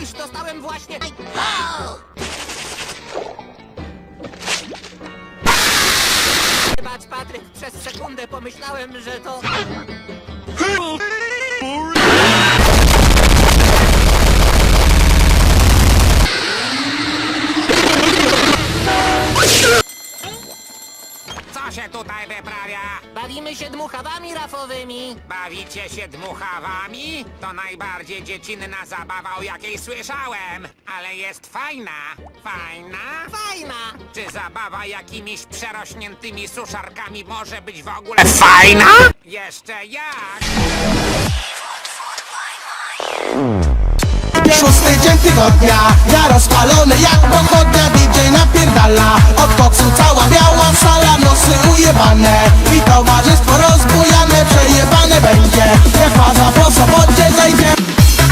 Spójrz, dostałem właśnie... Wybacz, Patryk, przez sekundę pomyślałem, że to... się tutaj wyprawia? Bawimy się dmuchawami rafowymi. Bawicie się dmuchawami? To najbardziej dziecinna zabawa, o jakiej słyszałem. Ale jest fajna. Fajna? Fajna! Czy zabawa jakimiś przerośniętymi suszarkami może być w ogóle fajna? Jeszcze jak! Szósty dzień tygodnia, ja rozpa never